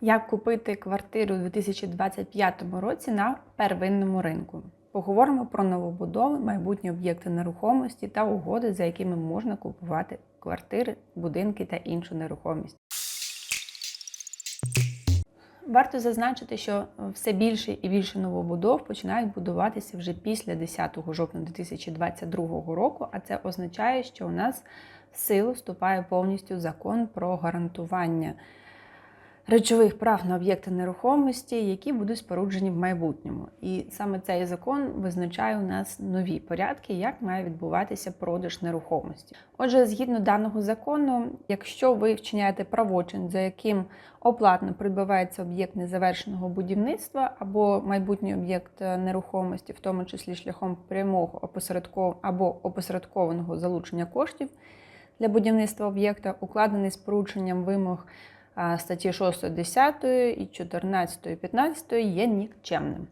Як купити квартиру у 2025 році на первинному ринку? Поговоримо про новобудови, майбутні об'єкти нерухомості та угоди, за якими можна купувати квартири, будинки та іншу нерухомість. Варто зазначити, що все більше і більше новобудов починають будуватися вже після 10 жовтня 2022 року, а це означає, що у нас в силу вступає повністю закон про гарантування речових прав на об'єкти нерухомості, які будуть споруджені в майбутньому. І саме цей закон визначає у нас нові порядки, як має відбуватися продаж нерухомості. Отже, згідно даного закону, якщо ви вчиняєте правочин, за яким оплатно придбавається об'єкт незавершеного будівництва або майбутній об'єкт нерухомості, в тому числі шляхом прямого опосередков... або опосередкованого залучення коштів для будівництва об'єкта, укладений з порушенням вимог статті 6, 10 і 14, 15 є нікчемним.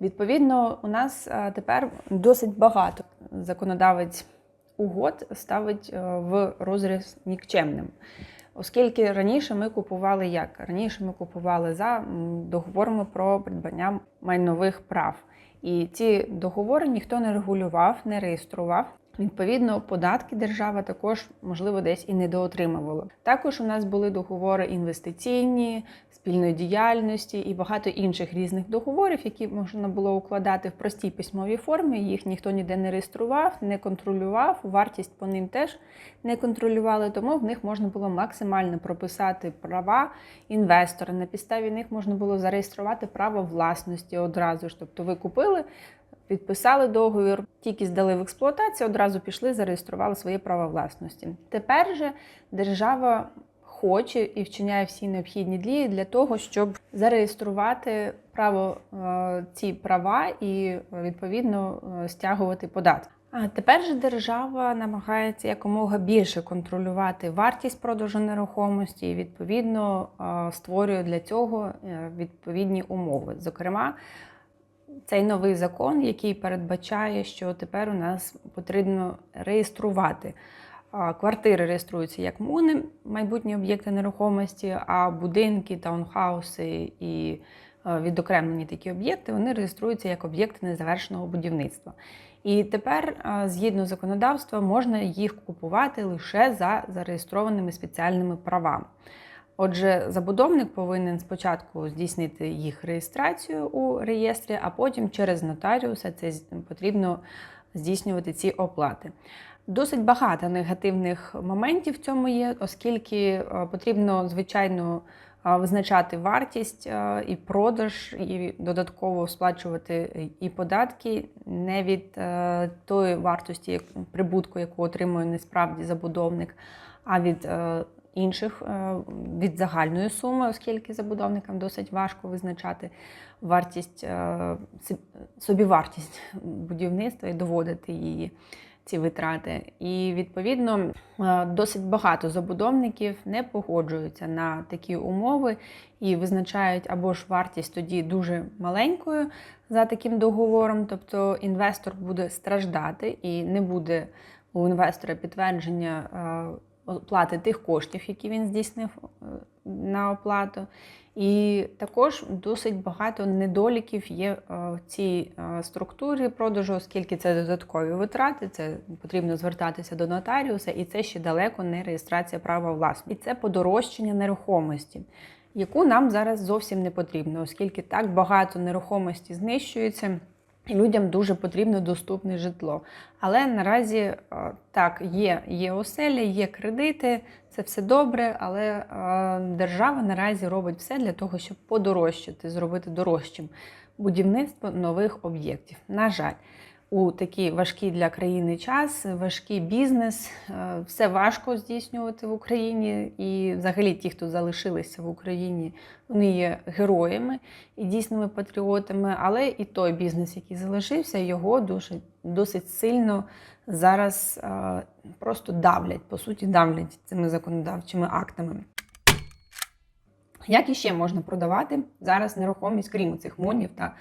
Відповідно, у нас тепер досить багато законодавець угод ставить в розріз нікчемним. Оскільки раніше ми купували як? Раніше ми купували за договорами про придбання майнових прав. І ці договори ніхто не регулював, не реєстрував. Відповідно, податки держава також, можливо, десь і недоотримувала. Також у нас були договори інвестиційні, спільної діяльності і багато інших різних договорів, які можна було укладати в простій письмовій формі. Їх ніхто ніде не реєстрував, не контролював. Вартість по ним теж не контролювали, тому в них можна було максимально прописати права інвестора. На підставі них можна було зареєструвати право власності одразу ж. Тобто ви купили. Підписали договір, тільки здали в експлуатацію, одразу пішли, зареєстрували своє право власності. Тепер же держава хоче і вчиняє всі необхідні дії для того, щоб зареєструвати право е, ці права і відповідно е, стягувати податки. А тепер же держава намагається якомога більше контролювати вартість продажу нерухомості і відповідно е, створює для цього відповідні умови. Зокрема, цей новий закон, який передбачає, що тепер у нас потрібно реєструвати. Квартири реєструються як МУНи, майбутні об'єкти нерухомості, а будинки, таунхауси і відокремлені такі об'єкти вони реєструються як об'єкти незавершеного будівництва. І тепер, згідно законодавства, можна їх купувати лише за зареєстрованими спеціальними правами. Отже, забудовник повинен спочатку здійснити їх реєстрацію у реєстрі, а потім через нотаріуса це потрібно здійснювати ці оплати. Досить багато негативних моментів в цьому є, оскільки е, потрібно, звичайно, е, визначати вартість е, і продаж, і додатково сплачувати і податки не від тої вартості прибутку, яку отримує несправді забудовник, а від інших е, від загальної суми, оскільки забудовникам досить важко визначати вартість, е, собівартість будівництва і доводити її. Ці витрати, і відповідно е, досить багато забудовників не погоджуються на такі умови і визначають або ж вартість тоді дуже маленькою за таким договором, тобто інвестор буде страждати і не буде у інвестора підтвердження оплати тих коштів, які він здійснив е, на оплату. І також досить багато недоліків є е, в цій е, структурі продажу, оскільки це додаткові витрати, це потрібно звертатися до нотаріуса, і це ще далеко не реєстрація права власності. І це подорожчання нерухомості, яку нам зараз зовсім не потрібно, оскільки так багато нерухомості знищується. Людям дуже потрібно доступне житло. Але наразі е, так, є є оселі, є кредити, це все добре, але е, держава наразі робить все для того, щоб подорожчати, зробити дорожчим будівництво нових об'єктів. На жаль у такий важкий для країни час, важкий бізнес. Е, все важко здійснювати в Україні. І взагалі ті, хто залишилися в Україні, вони є героями і дійсними патріотами. Але і той бізнес, який залишився, його дуже, досить сильно зараз е, просто давлять, по суті, давлять цими законодавчими актами. Як іще можна продавати зараз нерухомість, крім цих монів та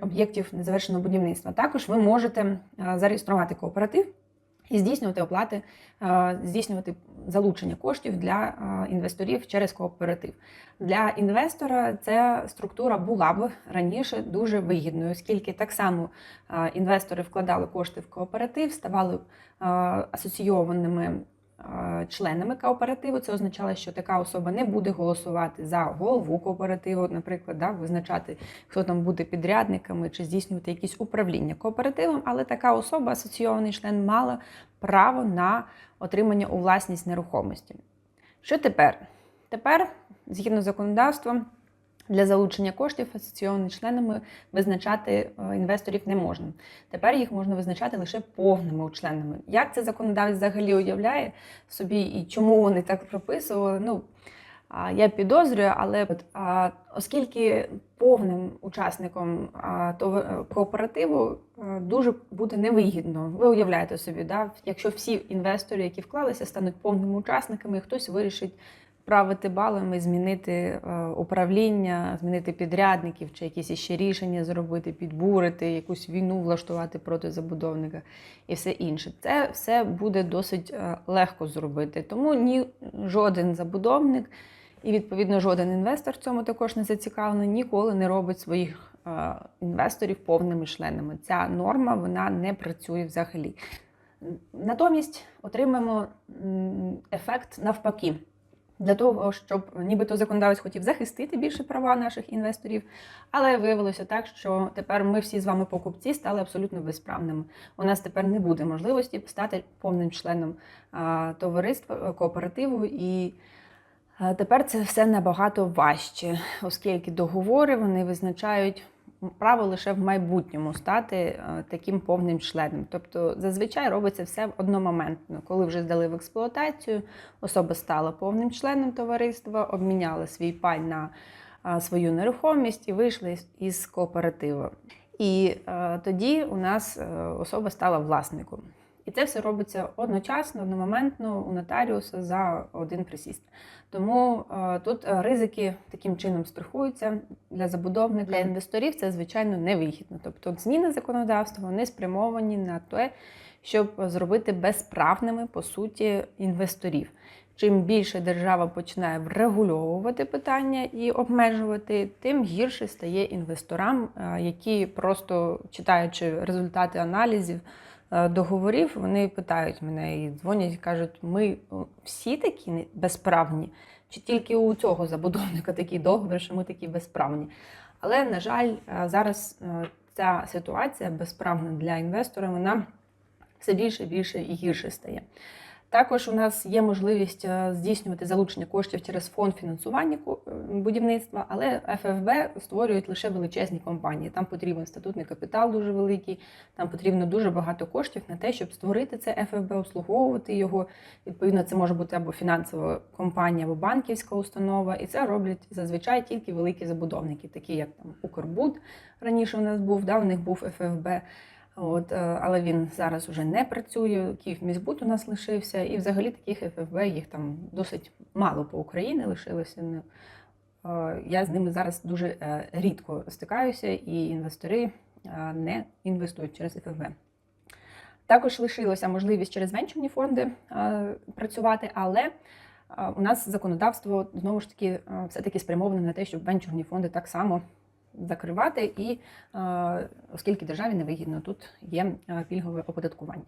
об'єктів незавершеного будівництва. Також ви можете зареєструвати кооператив, і здійснювати оплати, е, здійснювати залучення коштів для е, інвесторів через кооператив. Для інвестора ця структура була б раніше дуже вигідною, оскільки так само е, інвестори вкладали кошти в кооператив, ставали асоційованими членами кооперативу. Це означало, що така особа не буде голосувати за голову кооперативу, наприклад, да, визначати, хто там буде підрядниками чи здійснювати якісь управління кооперативом, але така особа, асоційований член, мала право на отримання у власність нерухомості. Що тепер? Тепер, згідно з законодавством, для залучення коштів асоційованими членами визначати е, інвесторів не можна. Тепер їх можна визначати лише повними членами. Як це законодавець взагалі уявляє собі і чому вони так прописували? Ну я підозрюю, але оскільки повним учасником того кооперативу е, дуже буде невигідно. Ви уявляєте собі, да? якщо всі інвестори, які вклалися, стануть повними учасниками, і хтось вирішить правити балами, змінити е, управління, змінити підрядників чи якісь іще рішення зробити, підбурити, якусь війну влаштувати проти забудовника і все інше. Це все буде досить е, легко зробити. Тому ні жоден забудовник і, відповідно, жоден інвестор в цьому також не зацікавлений, ніколи не робить своїх е, інвесторів повними членами. Ця норма вона не працює взагалі. Натомість отримаємо ефект навпаки для того, щоб нібито законодавець хотів захистити більше права наших інвесторів, але виявилося так, що тепер ми всі з вами покупці стали абсолютно безправними. У нас тепер не буде можливості стати повним членом товариства кооперативу і. Тепер це все набагато важче, оскільки договори вони визначають право лише в майбутньому стати е, таким повним членом. Тобто зазвичай робиться все одномоментно. Коли вже здали в експлуатацію, особа стала повним членом товариства, обміняла свій пай на е, свою нерухомість і вийшли із кооперативу. І е, тоді у нас особа стала власником. І це все робиться одночасно, одномоментно у нотаріуса за один присіст. Тому е, тут ризики таким чином страхуються для забудовника, для інвесторів це звичайно невигідно. Тобто зміни законодавства вони спрямовані на те, щоб зробити безправними по суті інвесторів. Чим більше держава починає врегульовувати питання і обмежувати, тим гірше стає інвесторам, е, які просто читаючи результати аналізів. Е, договорів, вони питають мене і дзвонять і кажуть, ми всі такі безправні, чи тільки у цього забудовника такий договір, що ми такі безправні. Але, на жаль, е, зараз е, ця ситуація безправна для інвестора, вона все більше, більше і гірше стає. Також у нас є можливість е, здійснювати залучення коштів через фонд фінансування е, будівництва, але ФФБ створюють лише величезні компанії. Там потрібен статутний капітал дуже великий, там потрібно дуже багато коштів на те, щоб створити це ФФБ, обслуговувати його. Відповідно, це може бути або фінансова компанія, або банківська установа. І це роблять зазвичай тільки великі забудовники, такі як там Укрбуд раніше у нас був, да, у них був ФФБ. От, е, Але він зараз вже не працює. Київміськбуд у нас лишився, і взагалі таких ФФБ їх там досить мало по Україні лишилося. Е, я з ними зараз дуже е, рідко стикаюся, і інвестори не інвестують через ФФБ. Також лишилася можливість через венчурні фонди працювати, але у нас законодавство знову ж таки все-таки спрямоване на те, щоб венчурні фонди так само закривати, і оскільки державі невигідно, тут є пільгове оподаткування.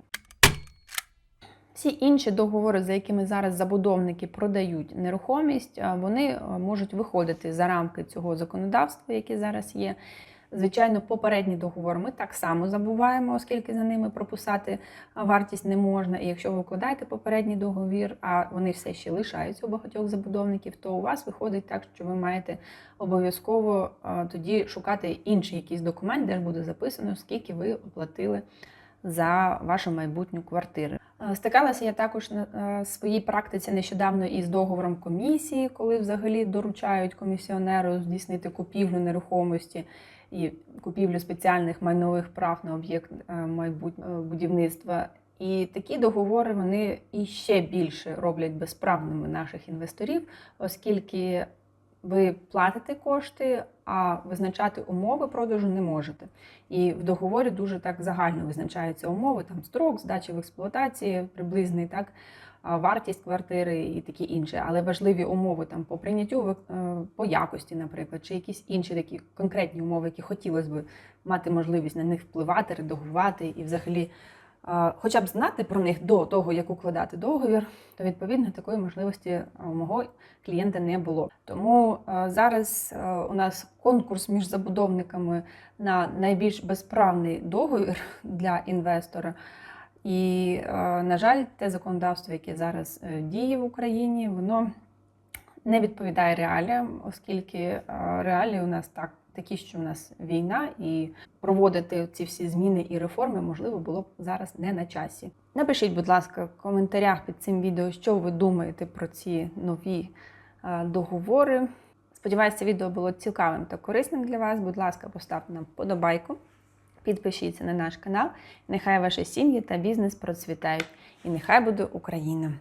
Всі інші договори, за якими зараз забудовники продають нерухомість, вони можуть виходити за рамки цього законодавства, яке зараз є. Звичайно, попередній договор ми так само забуваємо, оскільки за ними прописати вартість не можна. І якщо ви вкладаєте попередній договір, а вони все ще лишаються у багатьох забудовників, то у вас виходить так, що ви маєте обов'язково тоді шукати інший якийсь документ, де ж буде записано, скільки ви оплатили за вашу майбутню квартиру. Стикалася я також на своїй практиці нещодавно із договором комісії, коли взагалі доручають комісіонеру здійснити купівлю нерухомості і купівлю спеціальних майнових прав на об'єкт е, майбутнього будівництва. І такі договори вони іще більше роблять безправними наших інвесторів, оскільки ви платите кошти, а визначати умови продажу не можете. І в договорі дуже так загально визначаються умови, там строк, здачі в експлуатації, приблизний так, вартість квартири і такі інші. Але важливі умови там по прийняттю е, по якості, наприклад, чи якісь інші такі конкретні умови, які хотілося б мати можливість на них впливати, редагувати і взагалі. Хоча б знати про них до того, як укладати договір, то відповідно такої можливості у мого клієнта не було. Тому е, зараз е, у нас конкурс між забудовниками на найбільш безправний договір для інвестора. І, е, на жаль, те законодавство, яке зараз е, діє в Україні, воно не відповідає реаліям, оскільки е, реалії у нас так. Такі, що в нас війна, і проводити ці всі зміни і реформи можливо було б зараз не на часі. Напишіть, будь ласка, в коментарях під цим відео, що ви думаєте про ці нові е, договори. Сподіваюся, це відео було цікавим та корисним для вас. Будь ласка, поставте нам вподобайку, підпишіться на наш канал. Нехай ваші сім'ї та бізнес процвітають. І нехай буде Україна!